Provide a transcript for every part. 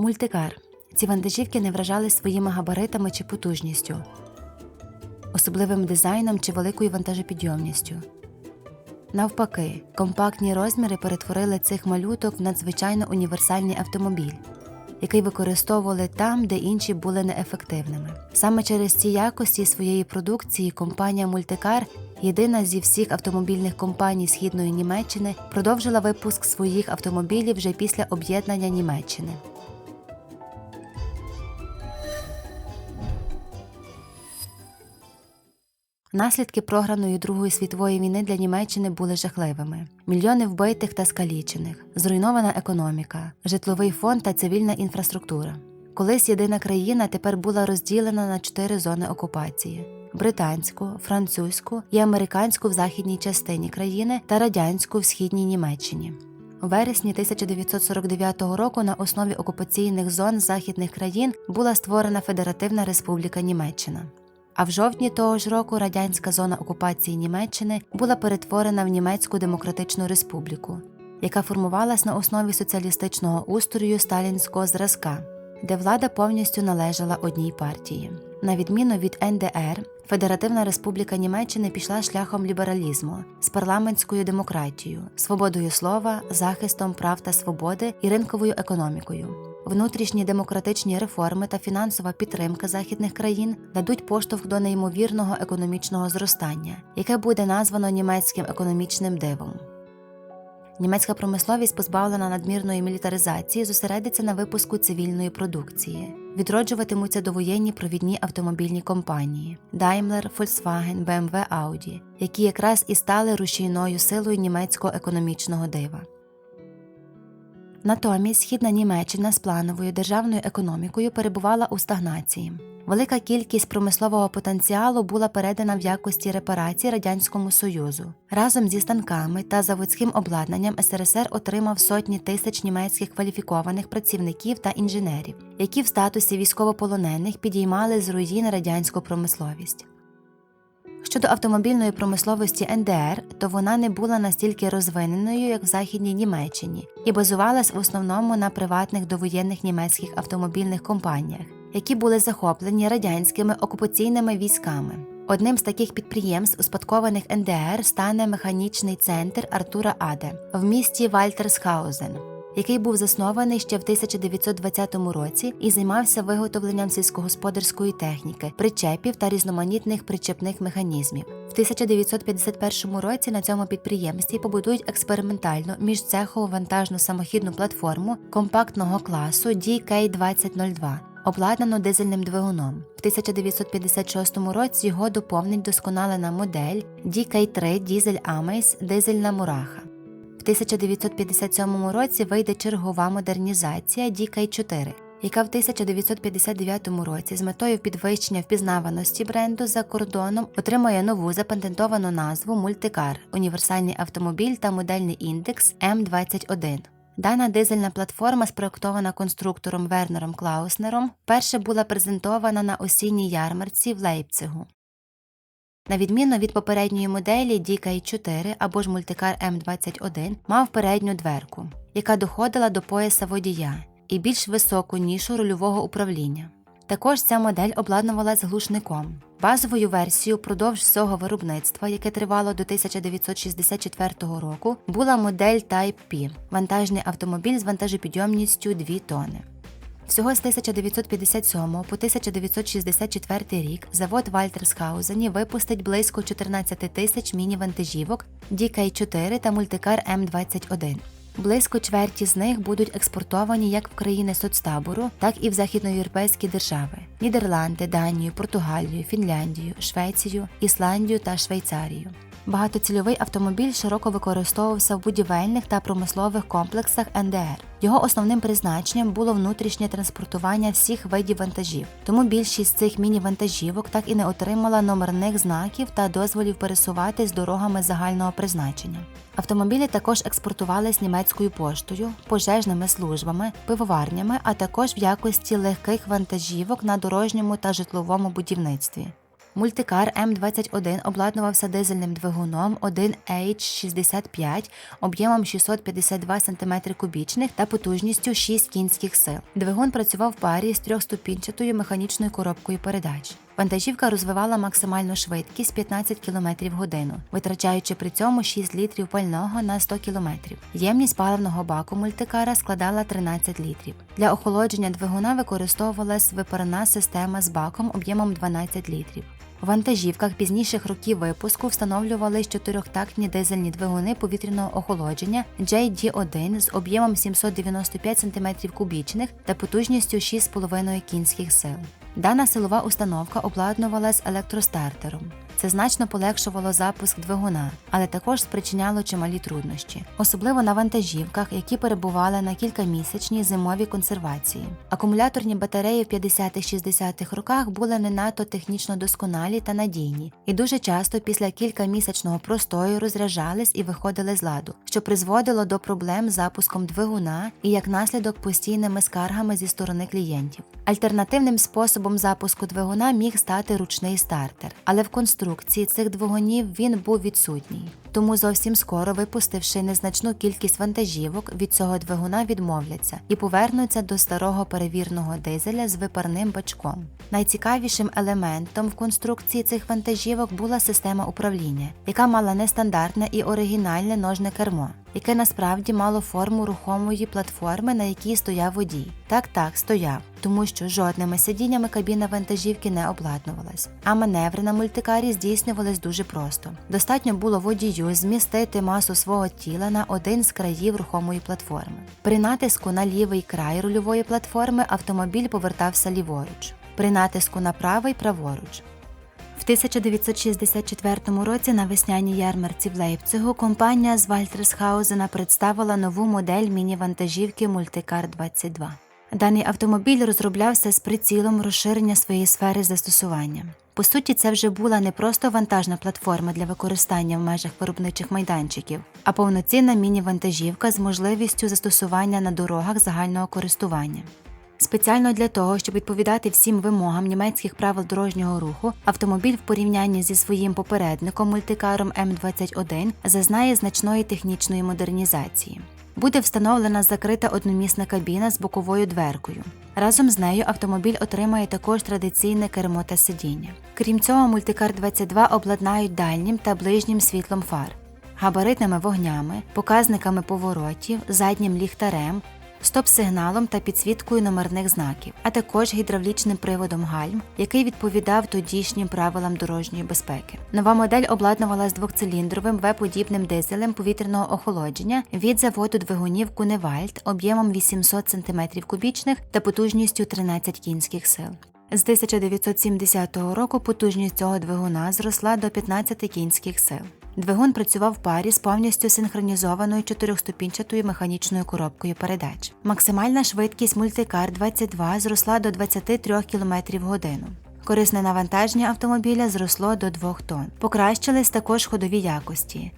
Мультикар. Ці вантажівки не вражали своїми габаритами чи потужністю, особливим дизайном чи великою вантажопідйомністю. Навпаки, компактні розміри перетворили цих малюток в надзвичайно універсальний автомобіль, який використовували там, де інші були неефективними. Саме через ці якості своєї продукції компанія Мультикар, єдина зі всіх автомобільних компаній східної Німеччини, продовжила випуск своїх автомобілів вже після об'єднання Німеччини. Наслідки програної Другої світової війни для Німеччини були жахливими: мільйони вбитих та скалічених, зруйнована економіка, житловий фонд та цивільна інфраструктура. Колись єдина країна тепер була розділена на чотири зони окупації: британську, французьку і американську в західній частині країни та радянську в східній Німеччині. У вересні 1949 року на основі окупаційних зон західних країн була створена Федеративна Республіка Німеччина. А в жовтні того ж року радянська зона окупації Німеччини була перетворена в Німецьку Демократичну Республіку, яка формувалась на основі соціалістичного устрою сталінського зразка, де влада повністю належала одній партії. На відміну від НДР, Федеративна Республіка Німеччини пішла шляхом лібералізму з парламентською демократією, свободою слова, захистом прав та свободи і ринковою економікою. Внутрішні демократичні реформи та фінансова підтримка західних країн дадуть поштовх до неймовірного економічного зростання, яке буде названо німецьким економічним дивом. Німецька промисловість, позбавлена надмірної мілітаризації, зосередиться на випуску цивільної продукції. Відроджуватимуться довоєнні провідні автомобільні компанії Daimler, Volkswagen, BMW, Audi, які якраз і стали рушійною силою німецького економічного дива. Натомість східна Німеччина з плановою державною економікою перебувала у стагнації. Велика кількість промислового потенціалу була передана в якості репарацій Радянському Союзу. Разом зі станками та заводським обладнанням СРСР отримав сотні тисяч німецьких кваліфікованих працівників та інженерів, які в статусі військовополонених підіймали з руїн радянську промисловість. Щодо автомобільної промисловості НДР, то вона не була настільки розвиненою, як в Західній Німеччині, і базувалась в основному на приватних довоєнних німецьких автомобільних компаніях, які були захоплені радянськими окупаційними військами. Одним з таких підприємств, успадкованих НДР, стане механічний центр Артура Аде в місті Вальтерсхаузен який був заснований ще в 1920 році і займався виготовленням сільськогосподарської техніки, причепів та різноманітних причепних механізмів. В 1951 році на цьому підприємстві побудують експериментальну міжцехову вантажну самохідну платформу компактного класу DK2002, обладнану дизельним двигуном. В 1956 році його доповнить досконалена модель DK3 Diesel Amaze дизельна мураха. В 1957 році вийде чергова модернізація DK4, яка в 1959 році з метою підвищення впізнаваності бренду за кордоном отримує нову запатентовану назву Мультикар, універсальний автомобіль та модельний індекс М21. Дана дизельна платформа, спроектована конструктором Вернером Клауснером, вперше була презентована на осінній ярмарці в Лейпцигу. На відміну від попередньої моделі DK4 або ж мультикар М21 мав передню дверку, яка доходила до пояса водія, і більш високу нішу рульового управління. Також ця модель обладнувалась глушником. Базовою версією продовж всього виробництва, яке тривало до 1964 року, була модель Type P – вантажний автомобіль з вантажопідйомністю 2 тони. Всього з 1957 по 1964 рік завод в Альтерсхаузені випустить близько 14 тисяч міні-вантажівок DK4 та мультикар М21. Близько чверті з них будуть експортовані як в країни соцтабору, так і в західноєвропейські держави Нідерланди, Данію, Португалію, Фінляндію, Швецію, Ісландію та Швейцарію. Багатоцільовий автомобіль широко використовувався в будівельних та промислових комплексах НДР. Його основним призначенням було внутрішнє транспортування всіх видів вантажів, тому більшість цих міні-вантажівок так і не отримала номерних знаків та дозволів пересуватись дорогами загального призначення. Автомобілі також експортувались німецькою поштою, пожежними службами, пивоварнями, а також в якості легких вантажівок на дорожньому та житловому будівництві. Мультикар М21 обладнувався дизельним двигуном 1H65 об'ємом 652 см кубічних та потужністю 6 кінських сил. Двигун працював в парі з трьохступінчатою механічною коробкою передач. Вантажівка розвивала максимальну швидкість 15 км в годину, витрачаючи при цьому 6 літрів пального на 100 км. Ємність паливного баку мультикара складала 13 літрів. Для охолодження двигуна використовувалась випарна система з баком об'ємом 12 літрів. Вантажівках пізніших років випуску встановлювались чотирьохтактні дизельні двигуни повітряного охолодження JD1 з об'ємом 795 см кубічних та потужністю 6,5 кінських сил. Дана силова установка обладнувалась електростартером. Це значно полегшувало запуск двигуна, але також спричиняло чималі труднощі, особливо на вантажівках, які перебували на кількамісячній зимовій консервації. Акумуляторні батареї в 50-60-х роках були не надто технічно досконалі та надійні, і дуже часто після кількамісячного простою розряджались і виходили з ладу, що призводило до проблем з запуском двигуна і як наслідок постійними скаргами зі сторони клієнтів. Альтернативним способом запуску двигуна міг стати ручний стартер, але в конструкції цих двигунів він був відсутній. Тому зовсім скоро, випустивши незначну кількість вантажівок, від цього двигуна відмовляться і повернуться до старого перевірного дизеля з випарним бачком. Найцікавішим елементом в конструкції цих вантажівок була система управління, яка мала нестандартне і оригінальне ножне кермо, яке насправді мало форму рухомої платформи, на якій стояв водій. Так, так, стояв, тому що жодними сидіннями кабіна вантажівки не обладнувалась. А маневри на мультикарі здійснювались дуже просто. Достатньо було водію змістити масу свого тіла на один з країв рухомої платформи. При натиску на лівий край рульової платформи автомобіль повертався ліворуч, при натиску на правий праворуч. В 1964 році на весняній ярмарці в Лейпцигу компанія з Вальтерсхаузена представила нову модель міні-вантажівки Мультикар 22. Даний автомобіль розроблявся з прицілом розширення своєї сфери застосування. По суті, це вже була не просто вантажна платформа для використання в межах виробничих майданчиків, а повноцінна міні-вантажівка з можливістю застосування на дорогах загального користування. Спеціально для того, щоб відповідати всім вимогам німецьких правил дорожнього руху, автомобіль в порівнянні зі своїм попередником мультикаром М21 зазнає значної технічної модернізації. Буде встановлена закрита одномісна кабіна з боковою дверкою. Разом з нею автомобіль отримає також традиційне кермо та сидіння. Крім цього, мультикар 22 обладнають дальнім та ближнім світлом фар, габаритними вогнями, показниками поворотів, заднім ліхтарем, стоп-сигналом та підсвіткою номерних знаків, а також гідравлічним приводом гальм, який відповідав тодішнім правилам дорожньої безпеки. Нова модель обладнувалась двохциліндровим В-подібним дизелем повітряного охолодження від заводу двигунів Куневальд об'ємом 800 см кубічних та потужністю 13 кінських сил. З 1970 року потужність цього двигуна зросла до 15 кінських сил. Двигун працював в парі з повністю синхронізованою чотирьохступінчатою механічною коробкою передач. Максимальна швидкість мультикар 22 зросла до 23 км в годину. Корисне навантаження автомобіля зросло до 2 тонн. Покращились також ходові якості.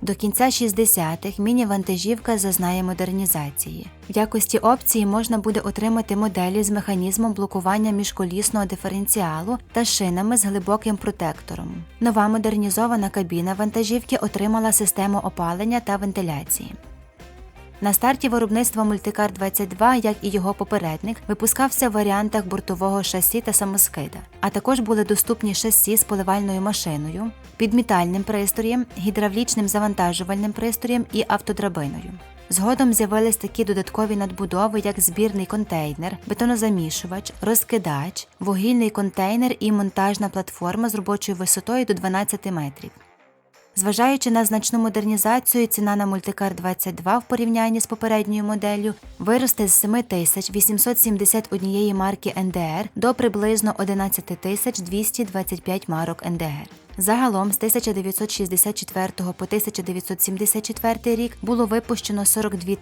До кінця 60-х міні-вантажівка зазнає модернізації. В якості опції можна буде отримати моделі з механізмом блокування міжколісного диференціалу та шинами з глибоким протектором. Нова модернізована кабіна вантажівки отримала систему опалення та вентиляції. На старті виробництва Мультикар 22, як і його попередник, випускався в варіантах бортового шасі та самоскида, а також були доступні шасі з поливальною машиною, підмітальним пристроєм, гідравлічним завантажувальним пристроєм і автодрабиною. Згодом з'явились такі додаткові надбудови, як збірний контейнер, бетонозамішувач, розкидач, вугільний контейнер і монтажна платформа з робочою висотою до 12 метрів. Зважаючи на значну модернізацію, ціна на мультикар 22 в порівнянні з попередньою моделлю виросте з 7871 марки НДР до приблизно 11225 марок НДР. Загалом з 1964 по 1974 рік було випущено 42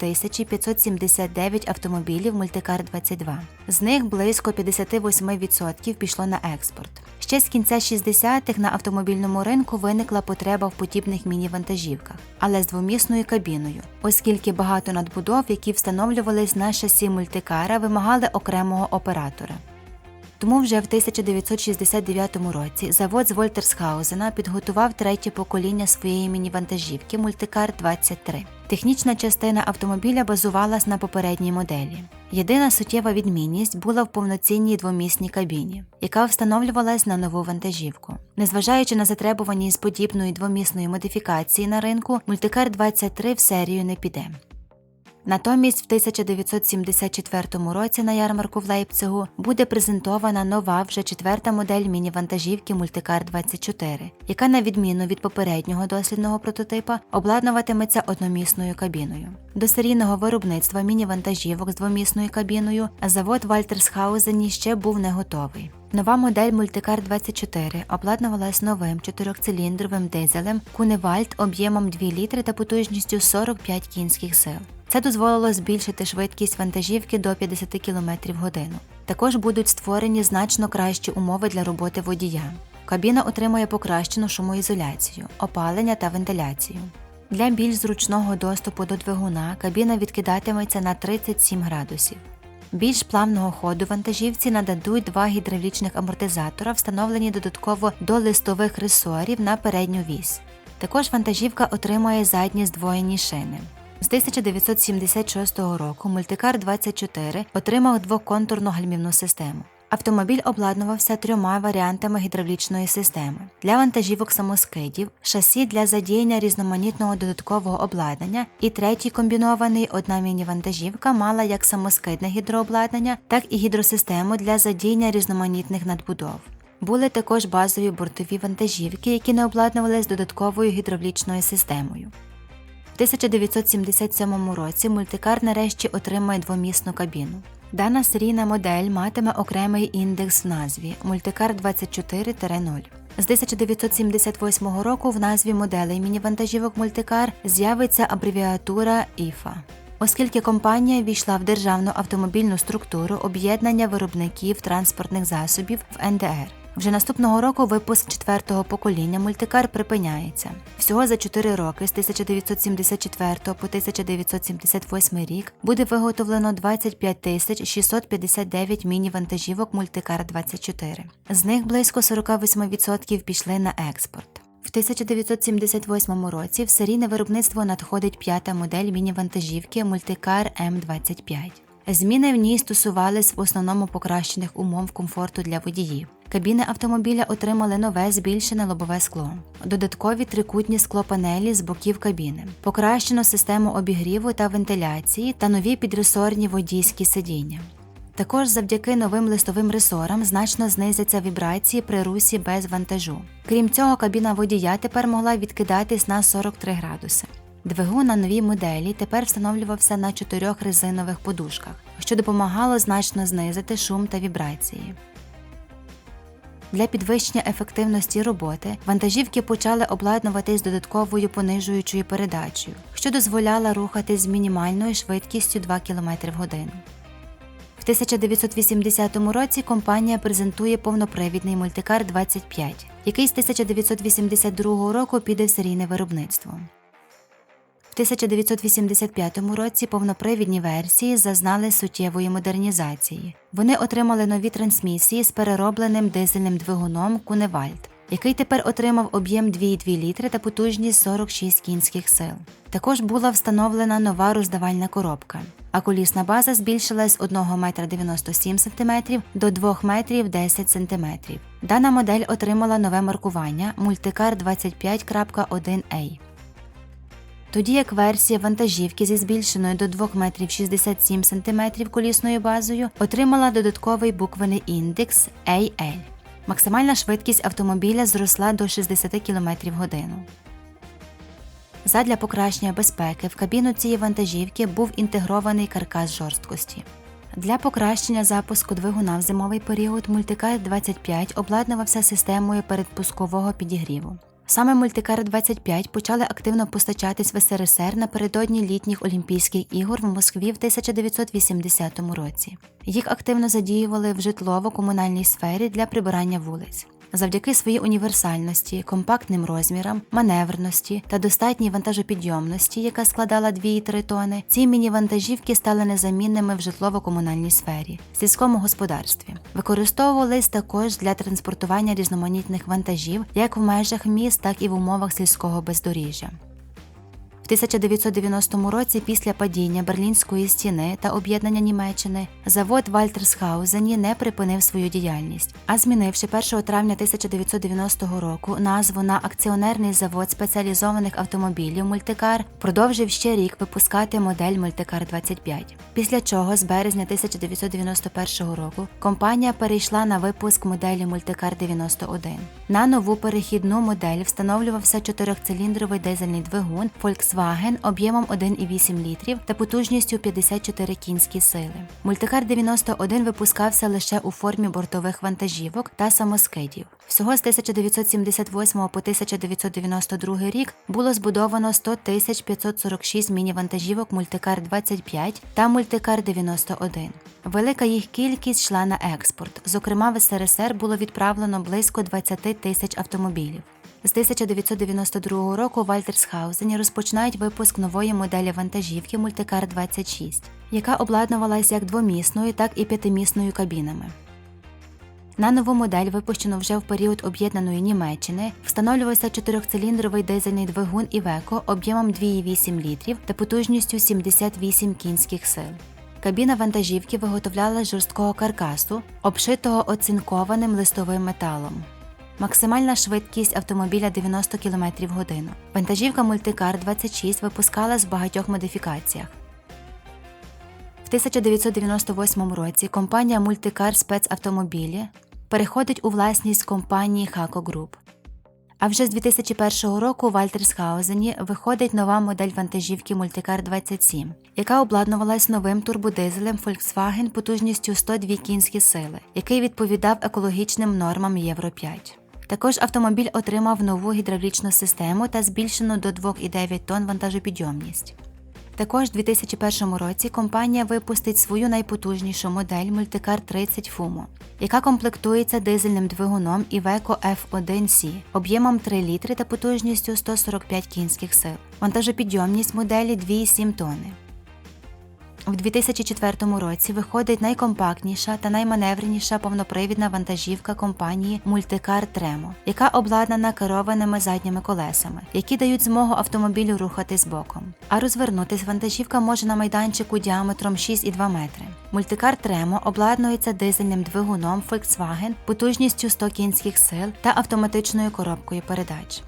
579 автомобілів мультикар 22. З них близько 58% пішло на експорт. Ще з кінця 60-х на автомобільному ринку виникла потреба в подібних міні-вантажівках, але з двомісною кабіною, оскільки багато надбудов, які встановлювались на шасі мультикара, вимагали окремого оператора. Тому вже в 1969 році завод з Вольтерсхаузена підготував третє покоління своєї міні-вантажівки Мультикар 23. Технічна частина автомобіля базувалась на попередній моделі. Єдина суттєва відмінність була в повноцінній двомісній кабіні, яка встановлювалась на нову вантажівку. Незважаючи на затребуваність подібної двомісної модифікації на ринку, Мультикар 23 в серію не піде. Натомість в 1974 році на ярмарку в Лейпцигу буде презентована нова вже четверта модель міні-вантажівки Мультикар 24, яка, на відміну від попереднього дослідного прототипа, обладнуватиметься одномісною кабіною. До серійного виробництва міні-вантажівок з двомісною кабіною завод Вальтерсхаузені ще був не готовий. Нова модель Мультикар 24 обладнувалась новим чотирьохциліндровим дизелем Куневальд об'ємом 2 літри та потужністю 45 кінських сил. Це дозволило збільшити швидкість вантажівки до 50 км в годину. Також будуть створені значно кращі умови для роботи водія. Кабіна отримує покращену шумоізоляцію, опалення та вентиляцію. Для більш зручного доступу до двигуна кабіна відкидатиметься на 37 градусів. Більш плавного ходу вантажівці нададуть два гідравлічних амортизатора, встановлені додатково до листових ресорів на передню вісь. Також вантажівка отримує задні здвоєні шини. З 1976 року Мультикар 24 отримав двоконтурну гальмівну систему. Автомобіль обладнувався трьома варіантами гідравлічної системи для вантажівок самоскидів, шасі для задіяння різноманітного додаткового обладнання, і третій комбінований одна міні-вантажівка мала як самоскидне гідрообладнання, так і гідросистему для задіяння різноманітних надбудов. Були також базові бортові вантажівки, які не обладнувалися додатковою гідравлічною системою. В 1977 році мультикар нарешті отримає двомісну кабіну. Дана серійна модель матиме окремий індекс назві Мультикар 24-0. З 1978 року в назві моделей міні-вантажівок Мультикар з'явиться абревіатура ІФА. Оскільки компанія війшла в державну автомобільну структуру об'єднання виробників транспортних засобів в НДР. Вже наступного року випуск четвертого покоління мультикар припиняється. Всього за 4 роки з 1974 по 1978 рік буде виготовлено 25 тисяч 659 міні-вантажівок мультикар 24. З них близько 48% пішли на експорт. В 1978 році в серійне виробництво надходить п'ята модель міні-вантажівки Мультикар М25. Зміни в ній стосувались в основному покращених умов комфорту для водіїв. Кабіни автомобіля отримали нове збільшене лобове скло, додаткові трикутні склопанелі з боків кабіни, покращену систему обігріву та вентиляції та нові підресорні водійські сидіння. Також завдяки новим листовим ресорам значно знизяться вібрації при русі без вантажу. Крім цього, кабіна водія тепер могла відкидатись на 43 градуси. Двигун на новій моделі тепер встановлювався на чотирьох резинових подушках, що допомагало значно знизити шум та вібрації. Для підвищення ефективності роботи вантажівки почали обладнуватись додатковою понижуючою передачею, що дозволяла рухатись з мінімальною швидкістю 2 км в годину. В 1980 році компанія презентує повнопривідний мультикар 25, який з 1982 року піде в серійне виробництво. В 1985 році повнопривідні версії зазнали суттєвої модернізації. Вони отримали нові трансмісії з переробленим дизельним двигуном Куневальд, який тепер отримав об'єм 2,2 літри та потужність 46 кінських сил. Також була встановлена нова роздавальна коробка, а колісна база збільшилась з 1 метра 97 см до 2 метрів 10 см. Дана модель отримала нове маркування Мультикар 25.1A тоді як версія вантажівки зі збільшеною до 2 метрів 67 см колісною базою отримала додатковий буквений індекс AL. Максимальна швидкість автомобіля зросла до 60 км годину. Задля покращення безпеки в кабіну цієї вантажівки був інтегрований каркас жорсткості. Для покращення запуску двигуна в зимовий період Мультикар 25 обладнувався системою передпускового підігріву. Саме мультикари 25 почали активно постачатись в СРСР напередодні літніх Олімпійських ігор в Москві в 1980 році. Їх активно задіювали в житлово-комунальній сфері для прибирання вулиць. Завдяки своїй універсальності, компактним розмірам, маневрності та достатній вантажопідйомності, яка складала 2,3 тони, ці міні-вантажівки стали незамінними в житлово-комунальній сфері, сільському господарстві. Використовувались також для транспортування різноманітних вантажів як в межах міст, так і в умовах сільського бездоріжжя. В 1990 році, після падіння Берлінської стіни та об'єднання Німеччини, завод Вальтерсхаузені не припинив свою діяльність, а змінивши 1 травня 1990 року назву на акціонерний завод спеціалізованих автомобілів Мультикар, продовжив ще рік випускати модель Мультикар 25. Після чого з березня 1991 року компанія перейшла на випуск моделі Мультикар 91. На нову перехідну модель встановлювався чотирьохциліндровий дизельний двигун Volkswagen об'ємом 1,8 літрів та потужністю 54 кінські сили. Мультикар 91 випускався лише у формі бортових вантажівок та самоскидів. Всього з 1978 по 1992 рік було збудовано 100 546 міні-вантажівок Мультикар 25 та Мультикар 91. Велика їх кількість йшла на експорт. Зокрема, в СРСР було відправлено близько 20 тисяч автомобілів. З 1992 року Вальтерсхаузені розпочинають випуск нової моделі вантажівки Мультикар 26, яка обладнувалась як двомісною, так і п'ятимісною кабінами. На нову модель, випущену вже в період об'єднаної Німеччини, встановлювався чотирьохциліндровий дизельний двигун Iveco об'ємом 2,8 літрів та потужністю 78 кінських сил. Кабіна вантажівки виготовляла з жорсткого каркасу, обшитого оцинкованим листовим металом. Максимальна швидкість автомобіля 90 км в годину. Вантажівка Мультикар 26 випускала з багатьох модифікаціях. В 1998 році компанія Мультикар спецавтомобілі переходить у власність компанії Хако Груп. А вже з 2001 року у Вальтерсхаузені виходить нова модель вантажівки Мультикар 27, яка обладнувалась новим турбодизелем Volkswagen потужністю 102 кінські сили, який відповідав екологічним нормам Євро 5. Також автомобіль отримав нову гідравлічну систему та збільшену до 2,9 тонн вантажопідйомність. Також у 2001 році компанія випустить свою найпотужнішу модель Multicar 30 Fumo, яка комплектується дизельним двигуном Iveco F1C об'ємом 3 літри та потужністю 145 кінських сил. Вантажопідйомність моделі 2,7 тонни. У 2004 році виходить найкомпактніша та найманевреніша повнопривідна вантажівка компанії Multicar Tremo, яка обладнана керованими задніми колесами, які дають змогу автомобілю рухатись боком. А розвернутись вантажівка може на майданчику діаметром 6,2 метри. Мультикар Tremo обладнується дизельним двигуном Volkswagen потужністю 100 кінських сил та автоматичною коробкою передач.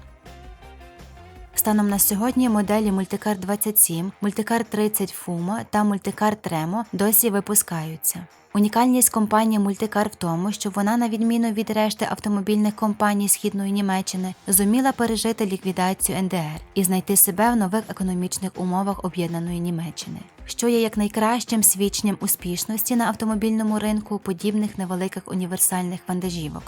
Станом на сьогодні моделі Multicar 27, Multicar 30 Fumo та Multicar Tremo досі випускаються. Унікальність компанії Multicar в тому, що вона, на відміну від решти автомобільних компаній Східної Німеччини, зуміла пережити ліквідацію НДР і знайти себе в нових економічних умовах об'єднаної Німеччини, що є як найкращим свідченням успішності на автомобільному ринку подібних невеликих універсальних вантажівок.